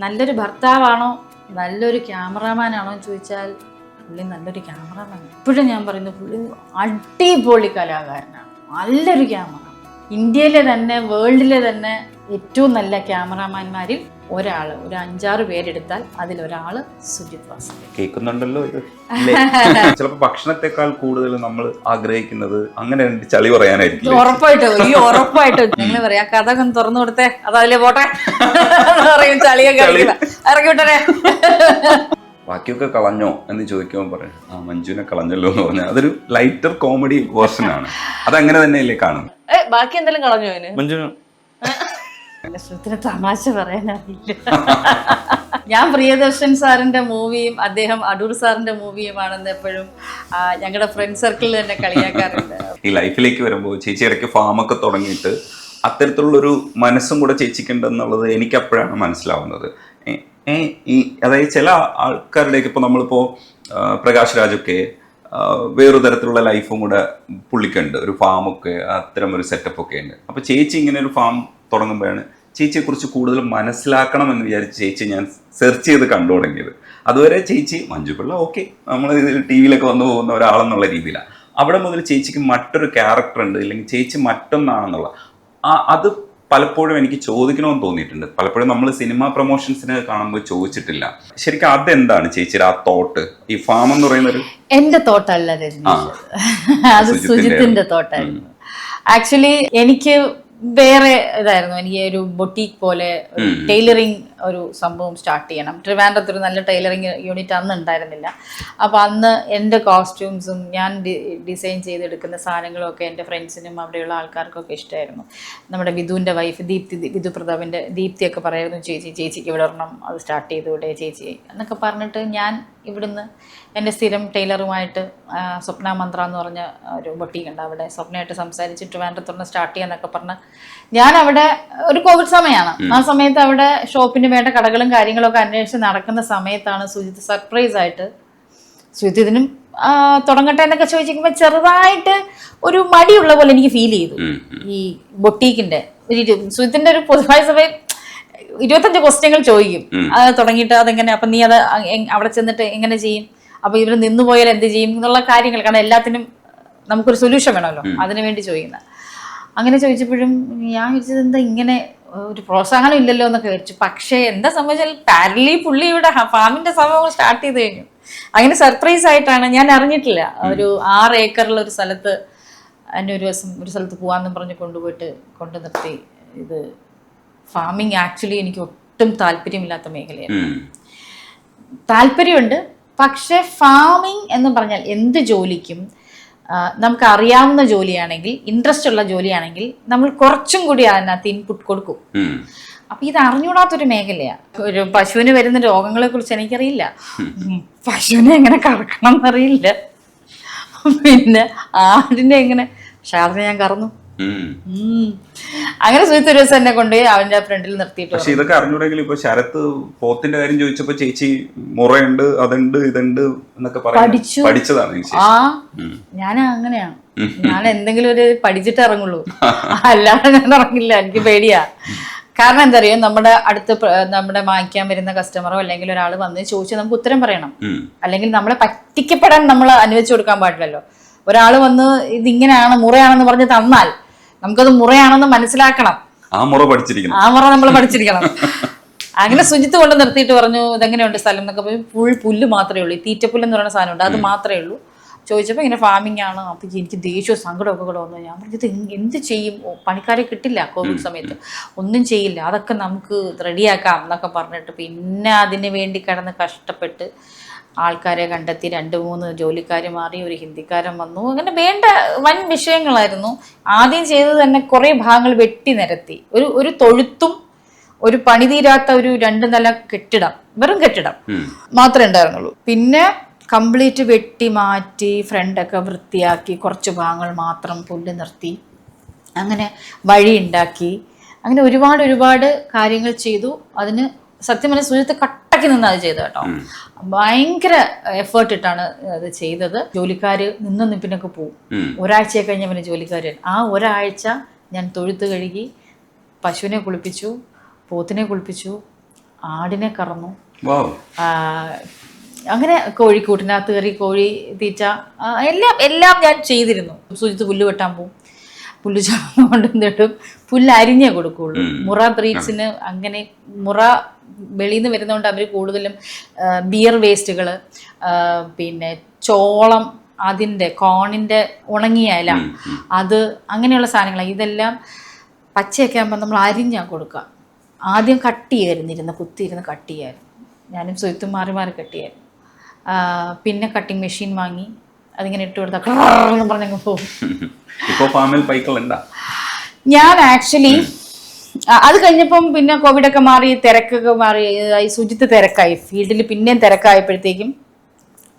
നല്ലൊരു ഭർത്താവാണോ? നല്ലൊരു ക്യാമറാമാനാണോ എന്ന് ചോദിച്ചാൽ പുള്ളി നല്ലൊരു ക്യാമറാമാൻ. ഇപ്പോഴും ഞാൻ പറയുന്നു പുള്ളി അടിപൊളി കലാകാരനാണ്. നല്ലൊരു ക്യാമറ. ഇന്ത്യയിലെ തന്നെ വേൾഡിലെ തന്നെ ഏറ്റവും നല്ല ക്യാമറാമാന്മാരിൽ ഒരാൾ ഒരു അഞ്ചാറ് പേരെടുത്താൽ അതിലൊരാൾ സുജിത് വാസു കേൾക്കുന്നുണ്ടല്ലോ ഇത്. ഇല്ലേ? ചിലപ്പോ ഭക്ഷണത്തെക്കാൾ കൂടുതൽ നമ്മൾ ആഗ്രഹിക്കുന്നത് അങ്ങനെ രണ്ട് ചളി പറയാനായിരിക്കും. ഉറപ്പായിട്ടോ ഈ ഉറപ്പായിട്ടോ നിങ്ങൾ പറയാ. കഥ ഒന്ന് തുറന്നു കൊടുത്തേ അത് അതിലെ പോട്ടെ. പറയും ചളിയൊക്കെ ഇറക്കി വിട്ടേ ബാക്കിയൊക്കെ കളഞ്ഞോ എന്ന് ചോദിക്കുമ്പോൾ പറയാം ആ മഞ്ജുവിനെ കളഞ്ഞല്ലോ എന്ന് പറഞ്ഞാൽ അതൊരു ലൈറ്റർ കോമഡി വേർഷൻ ആണ്. അതങ്ങനെ തന്നെയല്ലേ കാണുന്നത് ഏ ബാക്കി എന്തെങ്കിലും കളഞ്ഞോ അതിന്? ശ്രുത്തിന് തമാശ പറയാനറിയില്ല. ഞാൻ പ്രിയദർശൻ സാറിന്റെ മൂവിയും അദ്ദേഹം അടൂർ സാറിന്റെ മൂവിയുമാണെന്ന് എപ്പോഴും ഞങ്ങളുടെ ഫ്രണ്ട് സർക്കിളിൽ തന്നെ കളിയാക്കാറുണ്ട്. ഈ ലൈഫിലേക്ക് വരുമ്പോൾ ചേച്ചി ഇടയ്ക്ക് ഫാമൊക്കെ തുടങ്ങിയിട്ട് അത്തരത്തിലുള്ളൊരു മനസ്സും കൂടെ ചേച്ചിക്കുണ്ടെന്നുള്ളത് എനിക്ക് അപ്പോഴാണ് മനസ്സിലാവുന്നത് ഈ അതായത് ചില ആൾക്കാരുടെയൊക്കെ ഇപ്പോൾ നമ്മളിപ്പോൾ പ്രകാശ് രാജൊക്കെ വേറൊരു തരത്തിലുള്ള ലൈഫും കൂടെ പുള്ളിക്കുണ്ട്. ഒരു ഫാമൊക്കെ അത്തരം ഒരു സെറ്റപ്പ് ഒക്കെ ഉണ്ട്. അപ്പോൾ ചേച്ചി ഇങ്ങനെ ഒരു ഫാം തുടങ്ങുമ്പോഴാണ് ചേച്ചിയെക്കുറിച്ച് കൂടുതൽ മനസ്സിലാക്കണം എന്ന് വിചാരിച്ച് ചേച്ചി ഞാൻ സെർച്ച് ചെയ്ത് കണ്ടു തുടങ്ങിയത്. അതുവരെ ചേച്ചി മഞ്ജു പിള്ള ഓക്കെ നമ്മൾ ടി വിയിലൊക്കെ വന്നു പോകുന്ന ഒരാളെന്നുള്ള രീതിയിലാണ് അവിടെ മുതൽ ചേച്ചിക്ക് മറ്റൊരു ക്യാരക്ടർ ഉണ്ട് അല്ലെങ്കിൽ ചേച്ചി മറ്റൊന്നാണെന്നുള്ള. ആ അത് പലപ്പോഴും എനിക്ക് ചോദിക്കണമെന്ന് തോന്നിയിട്ടുണ്ട്. പലപ്പോഴും നമ്മൾ സിനിമ പ്രൊമോഷൻസിന് കാണുമ്പോൾ ചോദിച്ചിട്ടില്ല. ശരിക്കും അതെന്താണ് ചേച്ചിയുടെ ആ തോട്ട് ഈ ഫാം എന്ന് പറയുന്ന ഒരു എന്റെ തോട്ടല്ല അത് സുജിത്തിന്റെ തോട്ടായിരുന്നു ആക്ച്വലി എനിക്ക് വേറെ ഇതായിരുന്നു എനിക്ക് ഒരു ബൊട്ടീക്ക് പോലെ ടൈലറിങ് ഒരു സംഭവം സ്റ്റാർട്ട് ചെയ്യണം. ട്രിവാൻഡ്രത്ത് ഒരു നല്ല ടൈലറിങ് യൂണിറ്റ് അന്ന് ഉണ്ടായിരുന്നില്ല. അപ്പോൾ അന്ന് എന്റെ കോസ്റ്റ്യൂംസും ഞാൻ ഡിസൈൻ ചെയ്തെടുക്കുന്ന സാധനങ്ങളും ഒക്കെ എന്റെ ഫ്രണ്ട്സിനും അവിടെയുള്ള ആൾക്കാർക്കൊക്കെ ഇഷ്ടമായിരുന്നു നമ്മുടെ വിധുവിന്റെ വൈഫ് ദീപ്തി വിധു പ്രതാപിന്റെ ദീപ്തിയൊക്കെ പറയായിരുന്നു ചേച്ചി ചേച്ചിക്ക് ഇവിടെ ഒരെണ്ണം അത് സ്റ്റാർട്ട് ചെയ്തുകൂടെ ചേച്ചി എന്നൊക്കെ പറഞ്ഞിട്ട് ഞാൻ ഇവിടുന്ന് എന്റെ സ്ഥിരം ടൈലറുമായിട്ട് സ്വപ്ന മന്ത്ര എന്ന് പറഞ്ഞ ഒരു ബൊട്ടീക്ക് ഉണ്ട്. അവിടെ സ്വപ്നമായിട്ട് സംസാരിച്ച് ട്രിവാൻഡ്രത്തൊന്ന് സ്റ്റാർട്ട് ചെയ്യാന്നൊക്കെ പറഞ്ഞ് ഞാൻ അവിടെ ഒരു കോവിഡ് സമയമാണ് ആ സമയത്ത് അവിടെ ഷോപ്പിന് വേണ്ട കടകളും കാര്യങ്ങളൊക്കെ അന്വേഷിച്ച് നടക്കുന്ന സമയത്താണ് സുജിത്ത് സർപ്രൈസ് ആയിട്ട്. സുജിത്ത് ഇതിനും തുടങ്ങട്ടെ എന്നൊക്കെ ചോദിച്ചിരിക്കുമ്പോൾ ചെറുതായിട്ട് ഒരു മടിയുള്ള പോലെ എനിക്ക് ഫീൽ ചെയ്തു. ഈ ബൊട്ടീക്കിന്റെ സുജിത്തിന്റെ ഒരു പൊതുവായ സഭയിൽ ഇരുപത്തഞ്ച് ക്വസ്റ്റ്യങ്ങൾ ചോദിക്കും. അത് തുടങ്ങിയിട്ട് അതെങ്ങനെ അപ്പൊ നീ അത് അവിടെ ചെന്നിട്ട് എങ്ങനെ ചെയ്യും? അപ്പൊ ഇവർ നിന്നു പോയാൽ എന്ത് ചെയ്യും? എന്നുള്ള കാര്യങ്ങൾ കാരണം എല്ലാത്തിനും നമുക്കൊരു സൊല്യൂഷൻ വേണമല്ലോ. അതിനു വേണ്ടി ചോദിക്കുന്ന. അങ്ങനെ ചോദിച്ചപ്പോഴും ഞാൻ ചോദിച്ചത് എന്താ ഇങ്ങനെ ഒരു പ്രോത്സാഹനം ഇല്ലല്ലോ എന്നൊക്കെ വിചാരിച്ചു. പക്ഷേ എന്താ സംഭവിച്ചാൽ പാരലി പുള്ളി ഇവിടെ ഫാമിന്റെ സംഭവങ്ങൾ സ്റ്റാർട്ട് ചെയ്ത് കഴിഞ്ഞു. അങ്ങനെ സർപ്രൈസ് ആയിട്ടാണ് ഞാൻ അറിഞ്ഞിട്ടില്ല. ഒരു ആറ് ഏക്കറിലെ ഒരു സ്ഥലത്ത് എന്നെ ഒരു ദിവസം ഒരു സ്ഥലത്ത് പോകാമെന്നും പറഞ്ഞ് കൊണ്ടുപോയിട്ട് കൊണ്ടു നിർത്തി. ഇത് ഫാമിങ് ആക്ച്വലി എനിക്ക് ഒട്ടും താല്പര്യമില്ലാത്ത മേഖലയാണ്. താല്പര്യമുണ്ട്. പക്ഷെ ഫാമിംഗ് എന്ന് പറഞ്ഞാൽ എന്ത് ജോലിക്കും നമുക്ക് അറിയാവുന്ന ജോലിയാണെങ്കിൽ ഇൻട്രസ്റ്റ് ഉള്ള ജോലിയാണെങ്കിൽ നമ്മൾ കുറച്ചും കൂടി അതിനകത്ത് ഇൻപുട്ട് കൊടുക്കും. അപ്പൊ ഇത് അറിഞ്ഞൂടാത്തൊരു മേഖലയാണ് ഒരു പശുവിന് വരുന്ന രോഗങ്ങളെ കുറിച്ച് എനിക്കറിയില്ല പശുവിനെ എങ്ങനെ കറക്കണം എന്നറിയില്ല പിന്നെ ആടിനെ എങ്ങനെ പക്ഷെ ആടിനെ ഞാൻ കറന്നു. അങ്ങനെ സുഹൃത്ത് ഒരു ദിവസം എന്നെ കൊണ്ടുപോയി അവന്റെ ഫ്രണ്ടിൽ നിർത്തിയിട്ട് പക്ഷെ ഇതൊക്കെ അറിഞ്ഞൂടെങ്കിൽ ഇപ്പൊ ശരത്ത് പോത്തിന്റെ കാര്യം ചോദിച്ചപ്പോ ചേച്ചി മുറയുണ്ട് അതുണ്ട് ഇതുണ്ട് എന്നൊക്കെ പറഞ്ഞു പഠിച്ചു. പഠിച്ചതാണ് ആ ഞാൻ അങ്ങനെയാണ് ഞാൻ എന്തെങ്കിലും ഒരു പഠിച്ചിട്ട് ഇറങ്ങുള്ളൂ. അല്ലാതെ ഞാൻ ഇറങ്ങില്ല എനിക്ക് പേടിയാ. കാരണം എന്താ അറിയോ നമ്മുടെ അടുത്ത് നമ്മുടെ വാങ്ങിക്കാൻ വരുന്ന കസ്റ്റമറോ അല്ലെങ്കിൽ ഒരാൾ വന്ന് ചോദിച്ചാൽ നമുക്ക് ഉത്തരം പറയണം. അല്ലെങ്കിൽ നമ്മളെ പറ്റിക്കപ്പെടാൻ നമ്മൾ അനുവദിച്ചു കൊടുക്കാൻ പാടില്ലല്ലോ. ഒരാൾ വന്ന് ഇതിങ്ങനെയാണ് മുറയാണെന്ന് പറഞ്ഞ് തന്നാൽ നമുക്കത് മുറയാണെന്ന് മനസ്സിലാക്കണം. ആ മുറ പഠിച്ചിരിക്കണം. ആ മുറ നമ്മൾ പഠിച്ചിരിക്കണം. അങ്ങനെ സുജിത്ത് കൊണ്ട് നിർത്തിയിട്ട് പറഞ്ഞു ഇതെങ്ങനെയുണ്ട് സ്ഥലം? എന്നൊക്കെ പോയി ഫുൾ പുല്ല് മാത്രമേ ഉള്ളൂ. ഈ തീറ്റപ്പുല്ല് എന്ന് പറയുന്ന സാധനമുണ്ട്. അത് മാത്രമേ ഉള്ളൂ. ചോദിച്ചപ്പോൾ ഇങ്ങനെ ഫാമിംഗ് ആണ്. അപ്പം എനിക്ക് ദേഷ്യവും സങ്കടമൊക്കെ കൂടെ വന്നു. ഞാൻ പറഞ്ഞത് "എന്ത് ചെയ്യും? പണിക്കാരെ കിട്ടില്ല കോവിഡ് സമയത്ത്. ഒന്നും ചെയ്യില്ല. അതൊക്കെ നമുക്ക് റെഡിയാക്കാം എന്നൊക്കെ പറഞ്ഞിട്ട് പിന്നെ അതിന് വേണ്ടി കിടന്ന് കഷ്ടപ്പെട്ട് ആൾക്കാരെ കണ്ടെത്തി രണ്ട് മൂന്ന് ജോലിക്കാർ മാറി ഒരു ഹിന്ദിക്കാരൻ വന്നു. അങ്ങനെ വേണ്ട വൻ വിഷയങ്ങളായിരുന്നു. ആദ്യം ചെയ്തത് തന്നെ കുറേ ഭാഗങ്ങൾ വെട്ടി നിരത്തി. ഒരു ഒരു തൊഴുത്തും ഒരു പണിതീരാത്ത ഒരു രണ്ട് നില കെട്ടിടം വെറും കെട്ടിടം മാത്രമേ ഉണ്ടായിരുന്നുള്ളൂ. പിന്നെ കംപ്ലീറ്റ് വെട്ടി മാറ്റി ഫ്രണ്ടൊക്കെ വൃത്തിയാക്കി കുറച്ച് ഭാഗങ്ങൾ മാത്രം പുല്ല് നിർത്തി അങ്ങനെ വഴി ഉണ്ടാക്കി. അങ്ങനെ ഒരുപാട് ഒരുപാട് കാര്യങ്ങൾ ചെയ്തു. അതിന് സത്യം പറഞ്ഞാൽ സുജിത്ത് കട്ടക്ക് നിന്ന് അത് ചെയ്തു കേട്ടോ. ഭയങ്കര എഫേർട്ട് ഇട്ടാണ് അത് ചെയ്തത്. ജോലിക്കാർ നിന്ന് നിപ്പിനൊക്കെ പോവും. ഉം. ഒരാഴ്ചയെ കഴിഞ്ഞ പിന്നെ ജോലിക്കാർ ആ ഒരാഴ്ച ഞാൻ തൊഴുത്ത് കഴുകി പശുവിനെ കുളിപ്പിച്ചു പോത്തിനെ കുളിപ്പിച്ചു ആടിനെ കറന്നു. അങ്ങനെ കോഴിക്കൂട്ടിനകത്ത് കയറി കോഴി തീറ്റ എല്ലാം എല്ലാം ഞാൻ ചെയ്തിരുന്നു. സുജിത്ത് പുല്ല് വെട്ടാൻ പോവും. പുല്ല് ചാ കൊണ്ടുവന്നിട്ടും പുല്ല് അരിഞ്ഞേ കൊടുക്കുള്ളൂ. മുറ ബ്രീഡ്സിന് അങ്ങനെ മുറ വെളിയിൽ നിന്ന് വരുന്നതുകൊണ്ട് അവർ കൂടുതലും ബിയർ വേസ്റ്റുകൾ പിന്നെ ചോളം അതിന്റെ കോണിന്റെ ഉണങ്ങിയ ഇല അത് അങ്ങനെയുള്ള സാധനങ്ങൾ ഇതെല്ലാം പച്ചയൊക്കെ ആകുമ്പോൾ നമ്മൾ അരിഞ്ഞാൽ കൊടുക്കുക. ആദ്യം കട്ട് ചെയ്യായിരുന്നിരുന്നു കുത്തിയിരുന്ന് കട്ട് ചെയ്യായിരുന്നു. ഞാനും സുഹൃത്തും മാറി മാറി കട്ട് ചെയ്യായിരുന്നു. പിന്നെ കട്ടിങ് മെഷീൻ വാങ്ങി അതിങ്ങനെ ഇട്ട് കൊടുത്താൽ പറഞ്ഞു പറഞ്ഞങ്ങ് പോകും ഞാൻ ആക്ച്വലി അത് കഴിഞ്ഞപ്പം പിന്നെ കോവിഡൊക്കെ മാറി തിരക്കൊക്കെ മാറി ഈ ശുചിത്വ തിരക്കായി. ഫീൽഡിൽ പിന്നെയും തിരക്കായപ്പോഴത്തേക്കും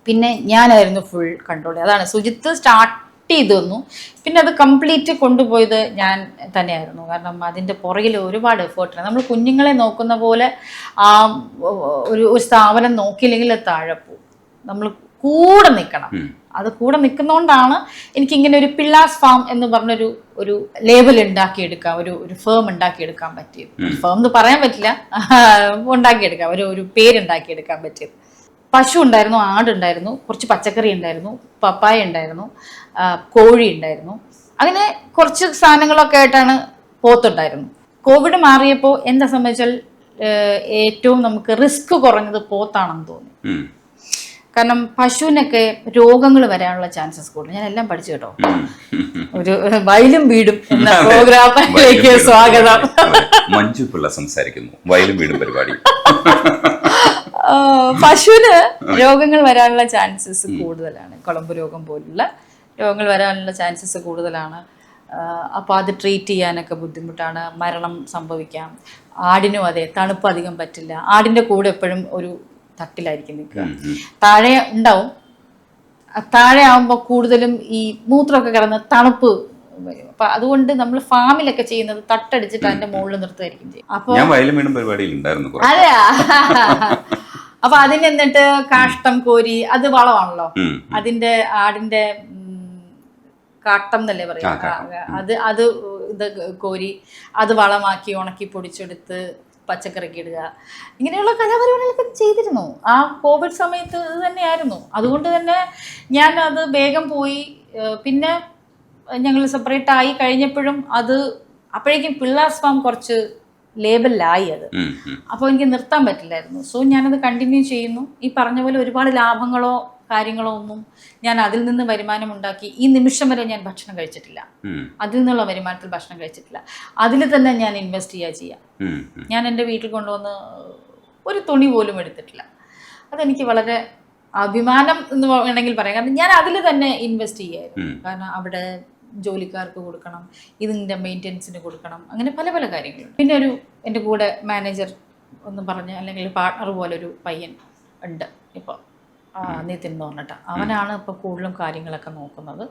പിന്നെ ഞാനായിരുന്നു ഫുൾ കൺട്രോൾ അതാണ് ശുചിത്വ സ്റ്റാർട്ട് ചെയ്തു തന്നു. പിന്നെ അത് കംപ്ലീറ്റ് കൊണ്ടുപോയത് ഞാൻ തന്നെയായിരുന്നു. കാരണം അതിന്റെ പുറകിൽ ഒരുപാട് എഫേർട്ട് നമ്മൾ കുഞ്ഞുങ്ങളെ നോക്കുന്ന പോലെ ആ ഒരു സ്ഥാപനം നോക്കിയില്ലെങ്കിൽ താഴെ പോകും. നമ്മൾ കൂടെ നിൽക്കണം. അത് കൂടെ നിൽക്കുന്നതുകൊണ്ടാണ് എനിക്കിങ്ങനെ ഒരു പിള്ളാസ് ഫാം എന്ന് പറഞ്ഞൊരു ഒരു ലേബൽ ഉണ്ടാക്കിയെടുക്കാം ഒരു ഒരു ഫേം ഉണ്ടാക്കിയെടുക്കാൻ പറ്റിയത്. ഫേം എന്ന് പറയാൻ പറ്റില്ല. ഉണ്ടാക്കിയെടുക്കാം ഒരു ഒരു പേരുണ്ടാക്കിയെടുക്കാൻ പറ്റിയത്. പശു ഉണ്ടായിരുന്നു ആടുണ്ടായിരുന്നു കുറച്ച് പച്ചക്കറി ഉണ്ടായിരുന്നു പപ്പായ ഉണ്ടായിരുന്നു കോഴി ഉണ്ടായിരുന്നു. അങ്ങനെ കുറച്ച് സാധനങ്ങളൊക്കെ ആയിട്ടാണ് പോത്തുണ്ടായിരുന്നു കോവിഡ് മാറിയപ്പോൾ എന്താ സംബന്ധിച്ചാൽ ഏറ്റവും നമുക്ക് റിസ്ക് കുറഞ്ഞത് പോത്താണെന്ന് തോന്നി. കാരണം പശുവിനൊക്കെ രോഗങ്ങൾ വരാനുള്ള ചാൻസസ് കൂടുതൽ. ഞാൻ എല്ലാം പഠിച്ചു കേട്ടോ. ഒരു വയലും വീടും എന്ന പ്രോഗ്രാമിലേക്ക് സ്വാഗതം. മഞ്ജു പിള്ള സംസാരിക്കുന്നു. വയലും വീടും പരിപാടി. പശുവിന് രോഗങ്ങൾ വരാനുള്ള ചാൻസസ് കൂടുതലാണ്. കുളമ്പ് രോഗം പോലുള്ള രോഗങ്ങൾ വരാനുള്ള ചാൻസസ് കൂടുതലാണ്. അപ്പോൾ അത് ട്രീറ്റ് ചെയ്യാനൊക്കെ ബുദ്ധിമുട്ടാണ്. മരണം സംഭവിക്കാം. ആടിനും അതെ തണുപ്പ് അധികം പറ്റില്ല. ആടിന്റെ കൂടെ എപ്പോഴും ഒരു തട്ടിലായിരിക്കും നിൽക്കുക. താഴെ ഉണ്ടാവും. താഴെ ആവുമ്പോൾ കൂടുതലും ഈ മൂത്രമൊക്കെ കിടന്ന് തണുപ്പ് വരും അപ്പം അതുകൊണ്ട് നമ്മൾ ഫാമിലൊക്കെ ചെയ്യുന്നത് തട്ടടിച്ചിട്ട് അതിന്റെ മുകളിൽ നിർത്തുമായിരിക്കും ചെയ്യും. അപ്പൊ ഞാൻ വയലും വീടും പരിപാടിയിൽ ഉണ്ടായിരുന്നു കുറെ അതെ അപ്പൊ അതിന് എന്നിട്ട് കാഷ്ടം കോരി അത് വളമാണല്ലോ. അതിന്റെ ആടിന്റെ കാട്ടം എന്നല്ലേ പറയാ. അത് അത് ഇത് കോരി അത് വളമാക്കി ഉണക്കി പൊടിച്ചെടുത്ത് പച്ചക്കറിക്ക് ഇടുക. ഇങ്ങനെയുള്ള കലാപരിപാടികളൊക്കെ ചെയ്തിരുന്നു. ആ കോവിഡ് സമയത്ത് ഇത് തന്നെയായിരുന്നു. അതുകൊണ്ട് തന്നെ ഞാൻ അത് വേഗം പോയി. പിന്നെ ഞങ്ങൾ സെപ്പറേറ്റ് ആയി കഴിഞ്ഞപ്പോഴും അത് അപ്പോഴേക്കും പിള്ളേഴ്സ് ഫാം കുറച്ച് ലേബലിലായി അത്. അപ്പോൾ എനിക്ക് നിർത്താൻ പറ്റില്ലായിരുന്നു. സോ ഞാനത് കണ്ടിന്യൂ ചെയ്യുന്നു. ഈ പറഞ്ഞ പോലെ ഒരുപാട് ലാഭങ്ങളോ കാര്യങ്ങളോ ഒന്നും ഞാൻ അതിൽ നിന്ന് വരുമാനം ഉണ്ടാക്കി ഈ നിമിഷം വരെ ഞാൻ ഭക്ഷണം കഴിച്ചിട്ടില്ല. അതിൽ നിന്നുള്ള വരുമാനത്തിൽ ഭക്ഷണം കഴിച്ചിട്ടില്ല. അതിൽ തന്നെ ഞാൻ ഇൻവെസ്റ്റ് ചെയ്യുക ചെയ്യാം. ഞാൻ എന്റെ വീട്ടിൽ കൊണ്ടുവന്ന് ഒരു തുണി പോലും എടുത്തിട്ടില്ല. അതെനിക്ക് വളരെ അഭിമാനം എന്ന് വേണമെങ്കിൽ പറയാം. കാരണം ഞാൻ അതിൽ തന്നെ ഇൻവെസ്റ്റ് ചെയ്യായിരുന്നു. കാരണം അവിടെ ജോലിക്കാർക്ക് കൊടുക്കണം ഇതിന്റെ മെയിന്റെനൻസിന് കൊടുക്കണം അങ്ങനെ പല പല കാര്യങ്ങളുണ്ട്. പിന്നെ ഒരു എന്റെ കൂടെ മാനേജർ ഒന്ന് പറഞ്ഞ് അല്ലെങ്കിൽ പാർട്ണർ പോലൊരു ഒരു പയ്യൻ ഉണ്ട് ഇപ്പോൾ നിതിൻ എന്ന് പറഞ്ഞിട്ട്. അവനാണ് ഇപ്പോൾ കൂടുതലും കാര്യങ്ങളൊക്കെ നോക്കുന്നത്.